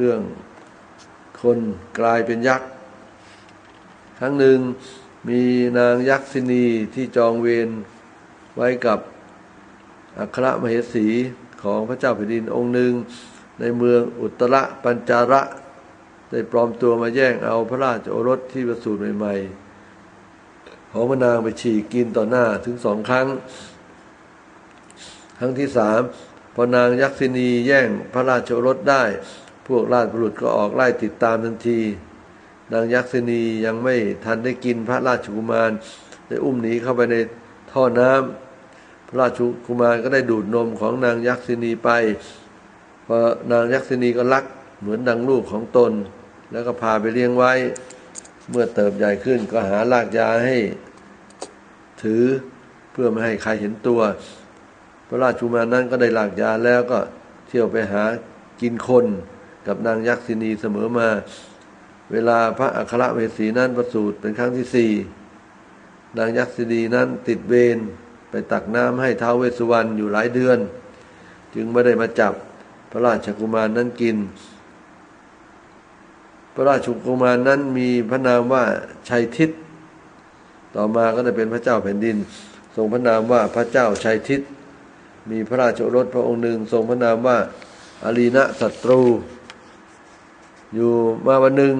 เรื่องคนกลายเป็นยักษ์ ครั้งหนึ่งมีนางยักษินีที่จองเวรไว้กับอัครมเหสีของพระเจ้าแผ่นดินองค์หนึ่ง ในเมืองอุตรปัญจาระ ได้ปลอมตัวมาแย่งเอาพระราชโอรสที่ประสูติใหม่ๆ ของพระนางไปฉีกกินต่อหน้าถึงสองครั้ง ครั้งที่สามพอนางยักษินีแย่งพระราชโอรสได้ วกราชบุรุษก็ออกไล่ติดตามทันที นางยักษินียังไม่ทันได้กินพระราชกุมารได้อุ้มหนีเข้าไปในท่อน้ำพระราชกุมารก็ได้ดูดนมของนางยักษินีไปพอนางยักษินีก็รักเหมือนดังลูกของตน แล้วก็พาไปเลี้ยงไว้ เมื่อเติบใหญ่ขึ้นก็หาลากยาให้ ถือเพื่อไม่ให้ใครเห็นตัว พระราชกุมารนั้นก็ได้ลากยาแล้วก็เที่ยวไปหากินคน กับนางยักษินีเสมอมา เวลาพระอัครเวสีนั้นประสูติเป็นครั้งที่สี่นางยักษินีนั้นติดเวรไปตักน้ำให้ท้าวเวสุวรรณอยู่หลายเดือน จึงไม่ได้มาจับพระราชกุมารนั้นกิน พระราชกุมารนั้นมีพระนามว่าชัยทิศต่อมาก็ได้เป็นพระเจ้าแผ่นดิน ทรงพระนามว่าพระเจ้าชัยทิศมีพระราชโอรสพระองค์หนึ่ง ทรงพระนามว่าอารีนะศัตรู อยู่มาวันหนึ่ง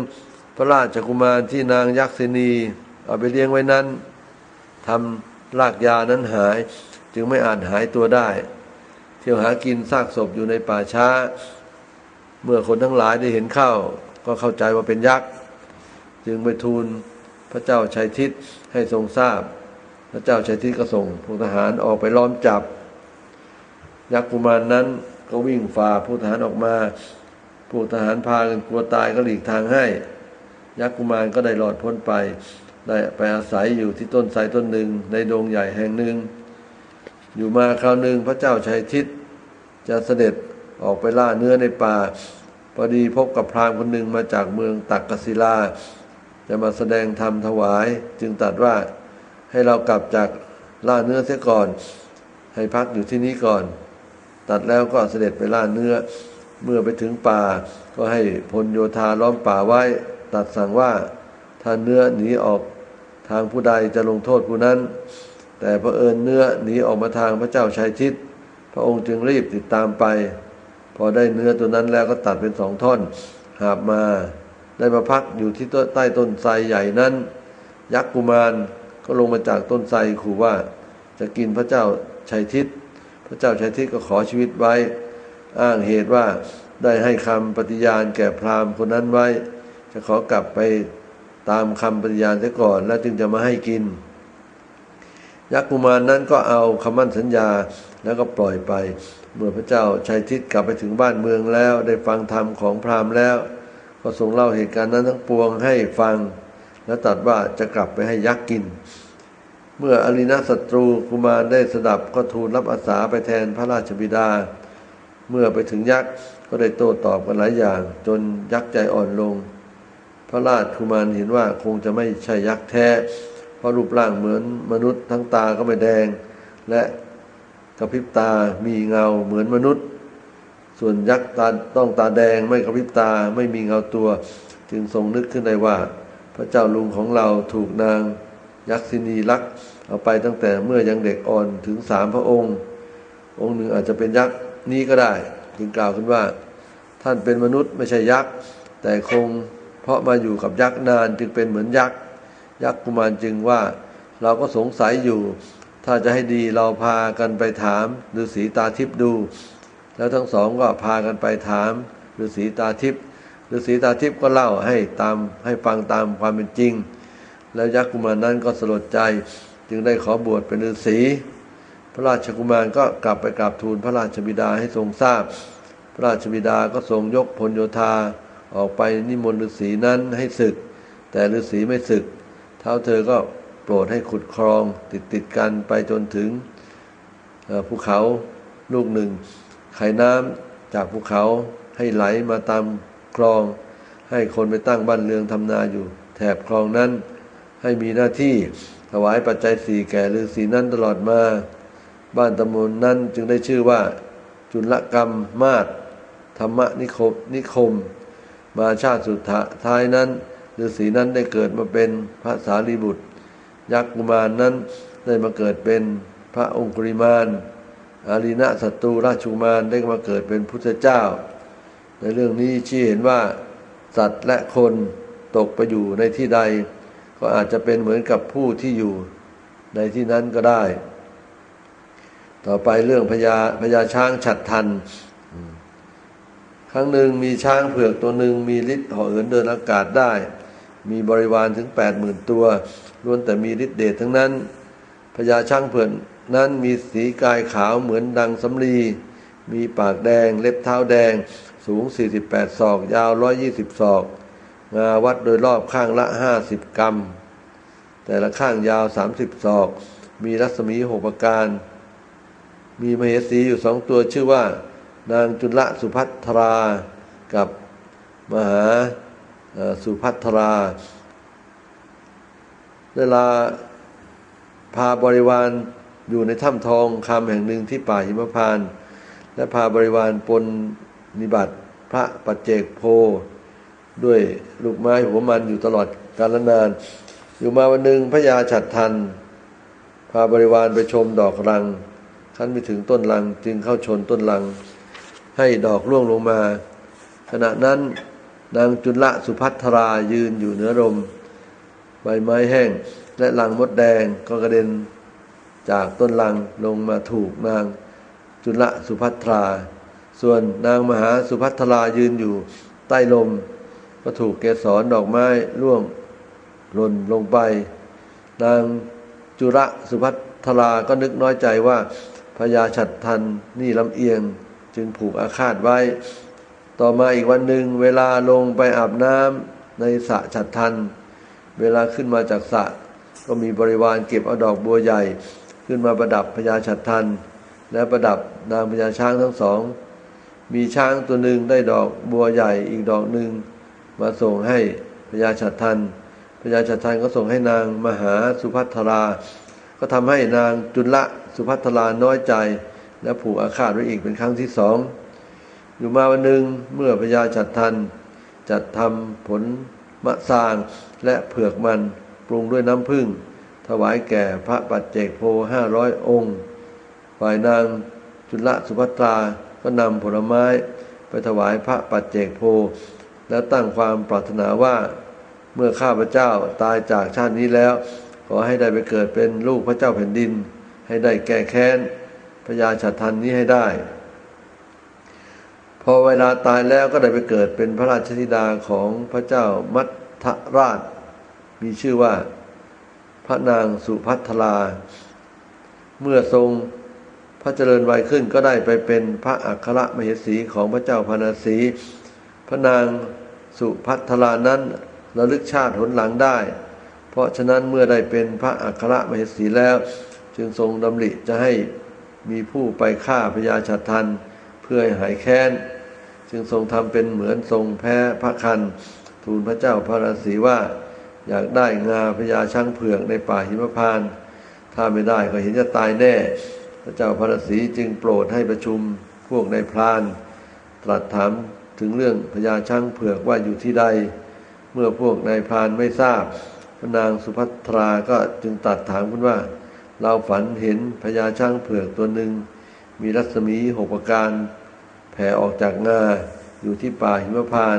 พระราชกุมารที่นางยักษินี เอาไปเลี้ยงไว้นั้นทำรากยานั้นหาย จึงไม่อาจหายตัวได้ เที่ยวหากินซากศพอยู่ในป่าช้า เมื่อคนทั้งหลายได้เห็นเข้า ก็เข้าใจว่าเป็นยักษ์ จึงไปทูลพระเจ้าชัยทิศให้ทรงทราบ พระเจ้าชัยทิศก็ส่งพวกทหารออกไปล้อมจับ ยักษ์กุมารนั้นก็วิ่งฝ่าผู้ทหารออกมา ผู้ทหารพากันกลัวตายก็หลีกทางให้ ยักษ์กุมารก็ได้หลอดพ้นไป ได้ไปอาศัยอยู่ที่ต้นไทรต้นหนึ่งในดงใหญ่แห่งหนึ่ง อยู่มาคราวหนึ่งพระเจ้าชัยทิศจะเสด็จออกไปล่าเนื้อในป่า พอดีพบกับพราหมณ์คนหนึ่งมาจากเมืองตักกศิลา จะมาแสดงธรรมถวาย จึงตรัสว่าให้เรากลับจากล่าเนื้อเสียก่อน ให้พักอยู่ที่นี้ก่อน ตัดแล้วก็เสด็จไปล่าเนื้อ เมื่อไปถึงป่าก็ให้พลโยธาล้อมป่าไว้ ตัดสั่งว่าถ้าเนื้อหนีออกทางผู้ใดจะลงโทษผู้นั้น แต่พระเอิญเนื้อหนีออกมาทางพระเจ้าชัยทิศพระองค์จึงรีบติดตามไป พอได้เนื้อตัวนั้นแล้วก็ตัดเป็นสองท่อน หาบมาได้มาพักอยู่ที่ใต้ต้นไทรใหญ่นั้น ยักษ์กุมารก็ลงมาจากต้นไทรขู่ว่า จะกินพระเจ้าชัยทิศพระเจ้าชัยทิศก็ขอชีวิตไว้ อ้างเหตุว่าได้ให้คำปฏิญาณแก่พราหมณ์คนนั้นไว้ จะขอกลับไปตามคำปฏิญาณเสียก่อนแล้วจึงจะมาให้กิน ยักษ์กุมารนั้นก็เอาคำมั่นสัญญาแล้วก็ปล่อยไป เมื่อพระเจ้าชัยทิศกลับไปถึงบ้านเมืองแล้ว ได้ฟังธรรมของพราหมณ์แล้ว ก็ทรงเล่าเหตุการณ์นั้นทั้งปวงให้ฟัง แล้วตรัสว่าจะกลับไปให้ยักษ์กิน เมื่ออรินาศัตรูกุมารได้สดับก็ทูลรับอาสาไปแทนพระราชบิดา เมื่อไปถึงยักษ์ก็ได้โต้ตอบกันหลายอย่าง จนยักษ์ใจอ่อนลง พระราชกุมารเห็นว่าคงจะไม่ใช่ยักษ์แท้ เพราะรูปร่างเหมือนมนุษย์ทั้งตาก็ไม่แดง และกระพริบตามีเงาเหมือนมนุษย์ ส่วนยักษ์ตาต้องตาแดงไม่กระพริบตาไม่มีเงาตัว จึงทรงนึกขึ้นได้ว่า พระเจ้าลุงของเราถูกนางยักษินีลักเอาไปตั้งแต่เมื่อยังเด็กอ่อนถึงสามพระองค์ องค์หนึ่งอาจจะเป็นยักษ์ นี้ก็ได้ จึงกล่าวขึ้นว่า ท่านเป็นมนุษย์ไม่ใช่ยักษ์ แต่คงเพราะมาอยู่กับยักษ์นานจึงเป็นเหมือนยักษ์ ยักษ์กุมารจึงว่า เราก็สงสัยอยู่ ถ้าจะให้ดีเราพากันไปถามฤาษีตาทิพย์ดู แล้วทั้งสองก็พากันไปถามฤาษีตาทิพย์ฤาษีตาทิพย์ก็เล่าให้ตามให้ฟังตามความเป็นจริง แล้วยักษ์กุมารนั้นก็สลดใจ จึงได้ขอบวชเป็นฤาษี พระราชกุมารก็กลับไปกราบทูลพระราชบิดาให้ทรงทราบ พระราชบิดาก็ทรงยกพลโยธาออกไปนิมนต์ฤาษีนั้นให้ศึก แต่ฤาษีไม่ศึก เท้าเธอก็โปรดให้ขุดคลองติดติดกันไปจนถึงภูเขาลูกหนึ่ง ไขน้ำจากภูเขาให้ไหลมาตามคลอง ให้คนไปตั้งบ้านเรืองทำนาอยู่ แถบคลองนั้นให้มีหน้าที่ถวายปัจจัยสี่แก่ฤาษีนั้นตลอดมา บ้านตำบลนั้นจึงได้ชื่อว่า จุลกรรมมาศธรรมนิคมนิคม มาชาติสุดท้ายนั้นฤาษีนั้นได้เกิดมาเป็นพระสารีบุตร ยักษ์กุมารนนั้นได้มาเกิดเป็นพระองคุริมานอารีณศัตรูราชุมารได้มาเกิดเป็นพุทธเจ้า ในเรื่องนี้ชี้เห็นว่า สัตว์และคนตกไปอยู่ในที่ใด ก็อาจจะเป็นเหมือนกับผู้ที่อยู่ในที่นั้นก็ได้ ต่อไปเรื่องพญาพญาช้างฉัดทัน ครั้งหนึ่งมีช้างเผือกตัวหนึ่งมีฤทธิ์เหาะเหินเดินอากาศได้ มีบริวารถึงแปดหมื่นตัวล้วนแต่มีฤทธิ์เดชทั้งนั้นพญาช้างเผือกนั้นมีสีกายขาวเหมือนดังสำลี มีปากแดงเล็บเท้าแดง สูง 48 ศอก ยาว 120 ศอก งาวัดโดยรอบข้างละ 50 กรัม แต่ละข้างยาว 30 ศอก มีรัศมีหกประการ มีมเหสีอยู่สองตัวชื่อว่า นางจุลสุพัทรากับมหาสุพัทราเวลาพาบริวารอยู่ในถ้ำทองคำแห่งหนึ่งที่ป่าหิมพานต์และพาบริวารปนนิบัติพระปัจเจกโพ ด้วยลูกไม้หัวมันอยู่ตลอดกาลนาน อยู่มาวันหนึ่งพระยาฉัดทัน พาบริวารไปชมดอกรัง ขั้นไปถึงต้นรังจึงเข้าชนต้นรัง ให้ดอกร่วงลงมา ขณะนั้นนางจุลสุพัทรายืนอยู่เหนือลมใบไม้แห้ง และลังมดแดงก็กระเด็นจากต้นลังลงมาถูกนางจุลสุภัทรา ส่วนนางมหาสุภัทรายืนอยู่ใต้ลม ก็ถูกเกสรดอกไม้ร่วงหล่นลงไป นางจุระสุภัทราก็นึกน้อยใจว่า พญาฉัดทันนี่ลำเอียงจึงผูกอาคาตไว้ ต่อมาอีกวันหนึ่งเวลาลงไปอาบน้ำในสระฉัดทัน เวลาขึ้นมาจากสระก็มีบริวารเก็บเอาดอกบัวใหญ่ ขึ้นมาประดับพญาฉัตรทัน และประดับนางพญาช้างทั้งสอง มีช้างตัวหนึ่งได้ดอกบัวใหญ่อีกดอกหนึ่งมาส่งให้พญาฉัตรทันพญาฉัตรทันก็ส่งให้นางมหาสุภัทรา ก็ทำให้นางจุละสุภัทราน้อยใจ และผูกอาฆาตไว้อีกเป็นครั้งที่สอง อยู่มาวันหนึ่งเมื่อพญาฉัตรทันจัดทำผลมะซางและเผือกมันปรุงด้วยน้ำผึ้งถวายแก่พระปัจเจกโพห้าร้อยองค์ ฝ่ายนางจุลสุภัตราก็นำผลไม้ไปถวายพระปัจเจกโพ แล้วตั้งความปรารถนาว่า เมื่อข้าพเจ้าตายจากชาตินี้แล้ว ขอให้ได้ไปเกิดเป็นลูกพระเจ้าแผ่นดิน ให้ได้แก้แค้นพญาฉัตรทันนี้ให้ได้ พอเวลาตายแล้วก็ได้ไปเกิดเป็นพระราชธิดาของพระเจ้ามัทราช มีชื่อว่าพระนางสุพัทลา เมื่อทรงพระเจริญวัยขึ้นก็ได้ไปเป็นพระอัครมเหสีของพระเจ้าพนาสี พระนางสุพัทลานั้นระลึกชาติหนหลังได้ เพราะฉะนั้นเมื่อได้เป็นพระอัครมเหสีแล้ว จึงทรงดำริจะให้มีผู้ไปฆ่าพญาชัดทันเพื่อให้หายแค้น จึงทรงทำเป็นเหมือนทรงแพ้พระคันทูลพระเจ้าพระราศีว่า อยากได้งาพญาช้างเผือกในป่าหิมพานถ้าไม่ได้ก็เห็นจะตายแน่ พระเจ้าพระราศีจึงโปรดให้ประชุมพวกในพราน ตรัสถามถึงเรื่องพญาช้างเผือกว่าอยู่ที่ใด เมื่อพวกนายพรานไม่ทราบ พระนางสุภัทราก็จึงตัดถามคุณว่า เราฝันเห็นพญาช้างเผือกตัวหนึ่ง มีรัศมีหกประการ แผ่ออกจากงาอยู่ที่ป่าหิมพาน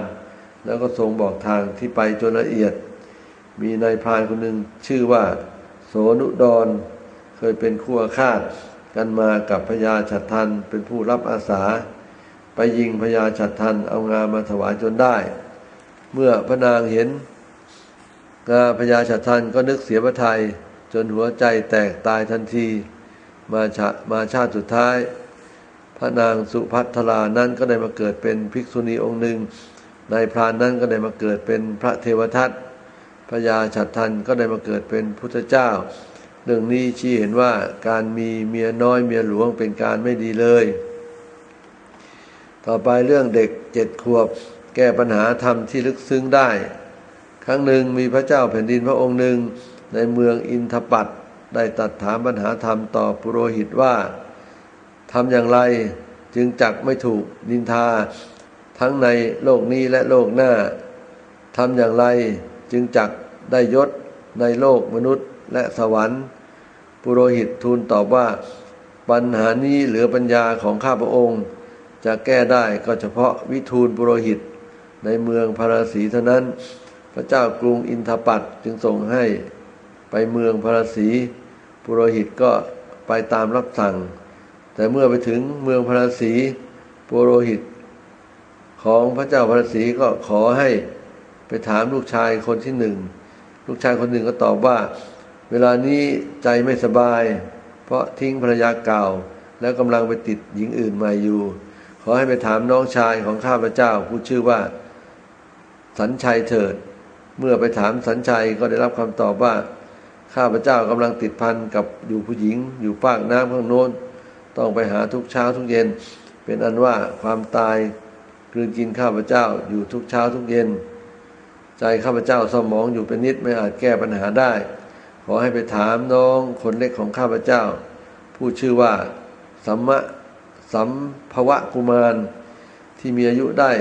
แล้วก็ทรงบอกทางที่ไปจนละเอียด มีนายพรานคนหนึ่งชื่อว่า โสนุดร เคยเป็นคู่อาฆาตกันมากับพญาฉัตรทันเป็นผู้รับอาสา ไปยิงพญาฉัตรทันเอางามาถวายจนได้ เมื่อพระนางเห็น พญาฉัตรทันก็นึกเสียพระทัยจนหัวใจแตกตายทันที มาชามาชาติสุดท้าย พระนางสุพัทรานั้นก็ได้มาเกิดเป็นภิกษุณีองค์หนึ่งนายพรานนั้นก็ได้มาเกิดเป็นพระเทวทัตพญาฉัตรทันก็ได้มาเกิดเป็นพุทธเจ้า เรื่องนี้ชี้เห็นว่าการมีเมียน้อยเมียหลวงเป็นการไม่ดีเลย ต่อไปเรื่องเด็กเจ็ดขวบ แก้ปัญหาธรรมที่ลึกซึ้งได้ ครั้งหนึ่งมีพระเจ้าแผ่นดินพระองค์หนึ่งในเมืองอินทปัตได้ตัดถามปัญหาธรรมต่อปุโรหิตว่าทำอย่างไรจึงจักไม่ถูกนินทา ทั้งในโลกนี้และโลกหน้าทำอย่างไรจึงจักได้ยศในโลกมนุษย์และสวรรค์ ปุโรหิตทูลตอบว่า ปัญหานี้เหลือปัญญาของข้าพระองค์ จะแก้ได้ก็เฉพาะวิทูลปุโรหิตในเมืองพาราสีเท่านั้น พระเจ้ากรุงอินทปัตจึงส่งให้ไปเมืองพาราสีปุโรหิตก็ไปตามรับสั่ง แต่เมื่อไปถึงเมืองพาราสีปุโรหิต ของพระเจ้าพาราสีก็ขอให้ไปถามลูกชายคนที่หนึ่ง ลูกชายคนหนึ่งก็ตอบว่า เวลานี้ใจไม่สบาย เพราะทิ้งภรรยาเก่า แล้วกำลังไปติดหญิงอื่นม่อยู่ ขอให้ไปถามน้องชายของข้าพเจ้าผู้ชื่อว่า สัญชัยเถิด เมื่อไปถามสัญชัยก็ได้รับคำตอบว่า ข้าพเจ้ากำลังติดพันกับอยู่ผู้หญิง อยู่ปากน้ำข้างโน้น ต้องไปหาทุกเช้าทุกเย็น เป็นอันว่าความตายกลืนกินข้าพเจ้าอยู่ทุกเช้าทุกเย็น ใจข้าพเจ้าเศร้าหมองอยู่เป็นนิดไม่อาจแก้ปัญหาได้ ขอให้ไปถามน้องคนเล็กของข้าพเจ้า ผู้ชื่อว่าสัมมะสัมภวะกุมารที่มีอายุได้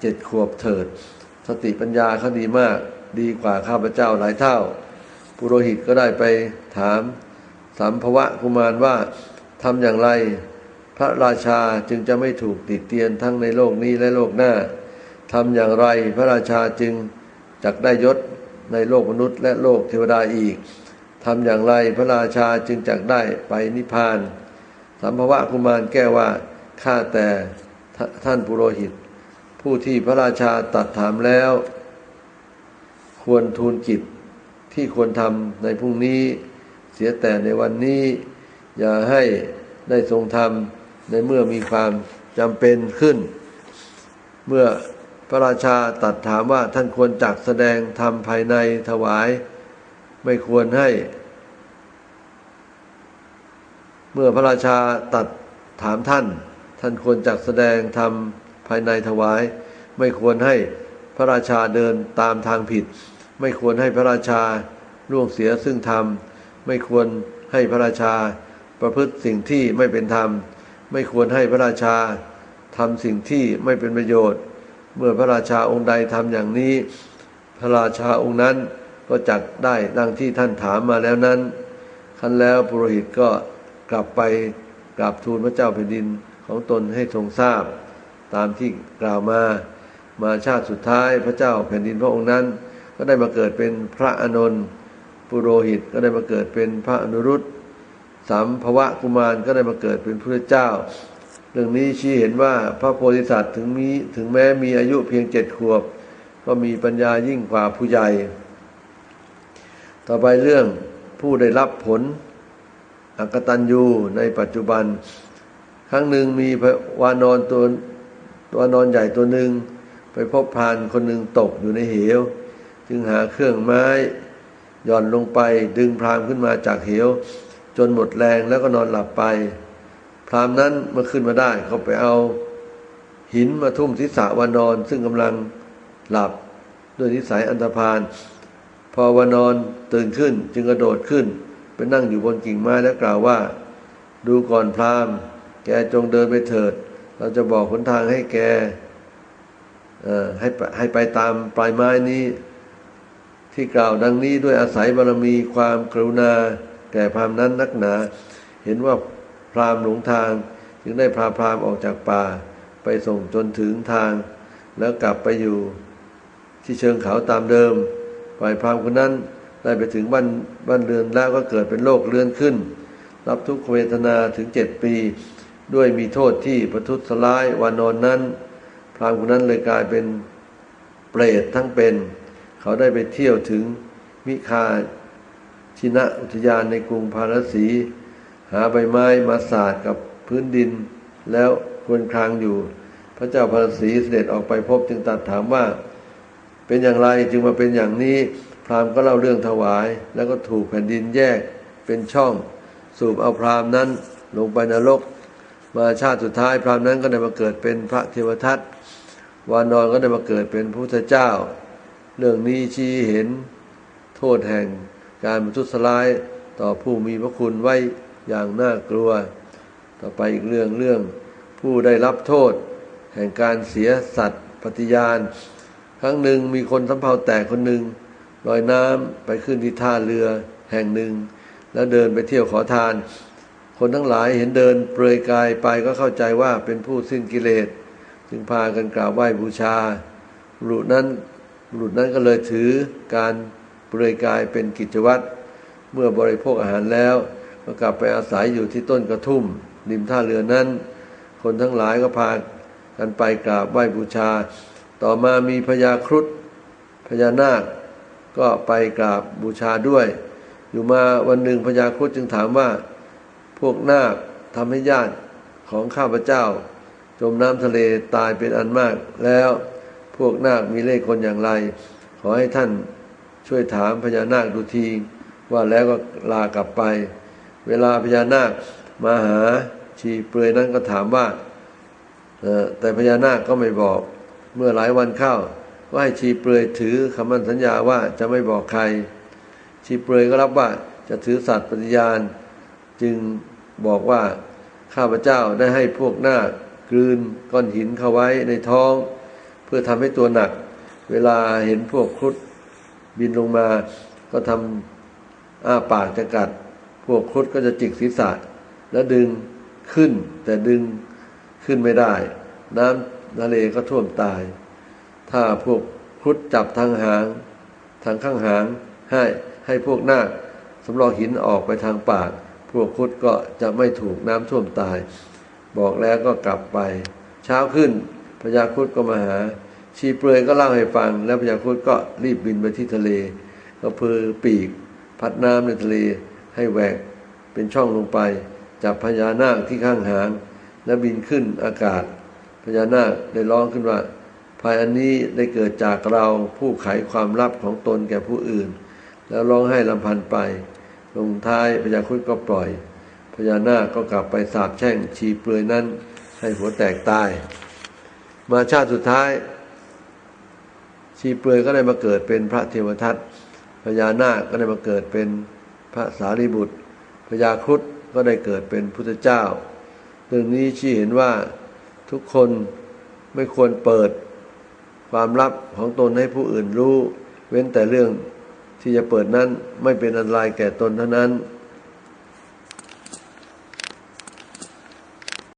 เจ็ดขวบเถิด สติปัญญาเขาดีมาก ดีกว่าข้าพเจ้าหลายเท่า ปุโรหิตก็ได้ไปถามสัมภวะกุมารว่าทำอย่างไร พระราชาจึงจะไม่ถูกติดเตียนทั้งในโลกนี้และโลกหน้าทำอย่างไรพระราชาจึงจักได้ยศในโลกมนุษย์และโลกเทวดาอีกทำอย่างไรพระราชาจึงจักได้ไปนิพพาน สัมภวะกุมารแก้ว่าข้าแต่ทท่านปุโรหิต ผู้ที่พระราชาตัดถามแล้ว ควรทูลกิจที่ควรทำในพรุ่งนี้ เสียแต่ในวันนี้ อย่าให้ได้ทรงทำในเมื่อมีความจำเป็นขึ้น เมื่อพระราชาตัดถามว่าท่านควรจักแสดงธรรมภายในถวาย ไม่ควรให้ เมื่อพระราชาตัดถามท่าน ท่านควรจักแสดงธรรมภายในถวาย ไม่ควรให้พระราชาเดินตามทางผิด ไม่ควรให้พระราชาล่วงเสียซึ่งธรรม ไม่ควรให้พระราชา ประพฤติสิ่งที่ไม่เป็นธรรม ไม่ควรให้พระราชาทำสิ่งที่ไม่เป็นประโยชน์ เมื่อพระราชาองค์ใดทำอย่างนี้ พระราชาองค์นั้นก็จักได้ดังที่ท่านถามมาแล้วนั้นคันแล้วปุโรหิตก็กลับไปกราบทูลพระเจ้าแผ่นดินของตนให้ทรงทราบ ตามที่กล่าวมามาชาติสุดท้ายพระเจ้าแผ่นดินพระองค์นั้น ก็ได้มาเกิดเป็นพระอนนท์ปุโรหิตก็ได้มาเกิดเป็นพระอนุรุตสัมภวะกุมารก็ได้มาเกิดเป็นพระเจ้า เรื่องนี้ชี้เห็นว่าพระโพธิสัตว์ถึงมีถึงแม้มีอายุเพียงเจ็ดขวบ ก็มีปัญญายิ่งกว่าผู้ใหญ่ ต่อไปเรื่องผู้ได้รับผลอกตัญญูในปัจจุบัน ครั้งหนึ่งมีวานอนตัววานอนใหญ่ตัวหนึ่งไปพบพานคนหนึ่งตกอยู่ในเหว จึงหาเครื่องไม้หย่อนลงไปดึงพรามขึ้นมาจากเหว จนหมดแรงแล้วก็นอนหลับไป พรามนั้นเมื่อขึ้นมาได้เขาไปเอาหินมาทุ่มศีรษะวานอน ซึ่งกำลังหลับด้วยนิสัยอันธพาลพอวานอนตื่นขึ้นจึงกระโดดขึ้นไปนั่งอยู่บนกิ่งไม้แล้วกล่าวว่า ดูก่อนพรามแกจงเดินไปเถิด เราจะบอกหนทางให้แกให้ให้ไปตามปลายไม้นี้ ที่กล่าวดังนี้ด้วยอาศัยบารมีความกรุณา แก่พรามนั้นนักหนา เห็นว่าพรามหลงทาง จึงได้พาพรามออกจากป่า ไปส่งจนถึงทาง แล้วกลับไปอยู่ที่เชิงเขาตามเดิมฝ่ายพรามคนนั้นได้ไปถึงบ้านบ้านเรือนแล้วก็เกิดเป็นโรคเลื่อนขึ้น รับทุกขเวทนาถึงเจ็ดปี ด้วยมีโทษที่ประทุษร้ายวานอนนั้น พรามคนนั้นเลยกลายเป็นเปรตทั้งเป็น เขาได้ไปเที่ยวถึงมิคาชินะอุทยานในกรุงพาราสี หาใบไม้มาสาดกับพื้นดิน แล้วควรครางอยู่ พระเจ้าพาราสีเสด็จออกไปพบจึงตัดถามว่า เป็นอย่างไรจึงมาเป็นอย่างนี้พราหมณ์ก็เล่าเรื่องถวาย แล้วก็ถูกแผ่นดินแยกเป็นช่อง สูบเอาพราหมณ์นั้นลงไปนรก มาชาติสุดท้ายพราหมณ์นั้นก็ได้มาเกิดเป็นพระเทวทัตวานอนก็ได้มาเกิดเป็นพระพุทธเจ้า เรื่องนี้ชี้เห็นโทษแห่งการบรรทุสลายต่อผู้มีพระคุณไว้อย่างน่ากลัว ต่อไปอีกเรื่องเรื่อง ผู้ได้รับโทษ แห่งการเสียสัตว์ปฏิญาณ ครั้งหนึ่งมีคนสำเภาแตกคนหนึ่งลอยน้ำไปขึ้นที่ท่าเรือแห่งหนึ่ง แล้วเดินไปเที่ยวขอทาน คนทั้งหลายเห็นเดินเปลือยกายไปก็เข้าใจว่าเป็นผู้สิ้นกิเลส จึงพากันกราบไหว้บูชาบุรุนั้น บุรุษนั้นก็เลยถือการเปลือยกายเป็นกิจวัตรเมื่อบริโภคอาหารแล้ว ก็กลับไปอาศัยอยู่ที่ต้นกระทุ่มริมท่าเรือนั้น คนทั้งหลายก็พากันไปกราบไหว้บูชา ต่อมามีพญาครุฑพญานาค ก็ไปกราบบูชาด้วย อยู่มาวันหนึ่งพญาครุฑจึงถามว่า พวกนาคทำให้ญาติของข้าพเจ้า จมน้ำทะเลตายเป็นอันมากแล้ว พวกนาคมีเลขคนอย่างไร ขอให้ท่านช่วยถามพญานาคดูทีว่าแล้วก็ลากลับไป เวลาพญานาคมาหาชีเปลือยนั้นก็ถามว่าแต่พญานาคก็ไม่บอกเมื่อหลายวันเข้าก็ให้ชีเปลือยถือคำมั่นสัญญาว่าจะไม่บอกใคร ชีเปลือยก็รับว่าจะถือสัตย์ปฏิญาณ จึงบอกว่าข้าพเจ้าได้ให้พวกนาคกลืนก้อนหินเข้าไว้ในท้อง เพื่อทำให้ตัวหนัก เวลาเห็นพวกครุฑบินลงมา ก็ทำอ้าปากจะกัด พวกครุฑก็จะจิกศีรษะ แล้วดึงขึ้น แต่ดึงขึ้นไม่ได้ น้ำทะเลก็ท่วมตาย ถ้าพวกครุฑจับทางหาง ทางข้างหางให้ให้พวกนาคสำรองหินออกไปทางปาก พวกครุฑก็จะไม่ถูกน้ำท่วมตาย บอกแล้วก็กลับไป เช้าขึ้น พญาครุฑก็มาหา ชีเปลือยก็เล่าให้ฟัง แล้วพญาครุฑก็รีบบินไปที่ทะเล ก็เพือปีก พัดน้ำในทะเลให้แหวกเป็นช่องลงไป จับพญานาคที่ข้างหาง แล้วบินขึ้นอากาศ พญานาคได้ร้องขึ้นว่าภายอันนี้ได้เกิดจากเราผู้ไขความลับของตนแก่ผู้อื่น แล้วร้องให้ลำพันไป ลงท้ายพญาครุฑก็ปล่อยพญานาคก็กลับไปสาบแช่งชีเปลือยนั้นให้หัวแตกตาย มาชาติสุดท้าย ชีเปลือยก็ได้มาเกิดเป็นพระเทวทัตพญานาคก็ได้มาเกิดเป็นพระสารีบุตรพญาครุฑก็ได้เกิดเป็นพุทธเจ้า เรื่องนี้ชี้เห็นว่าทุกคนไม่ควรเปิดความลับของตนให้ผู้อื่นรู้ เว้นแต่เรื่องที่จะเปิดนั้นไม่เป็นอันตรายแก่ตนเท่านั้น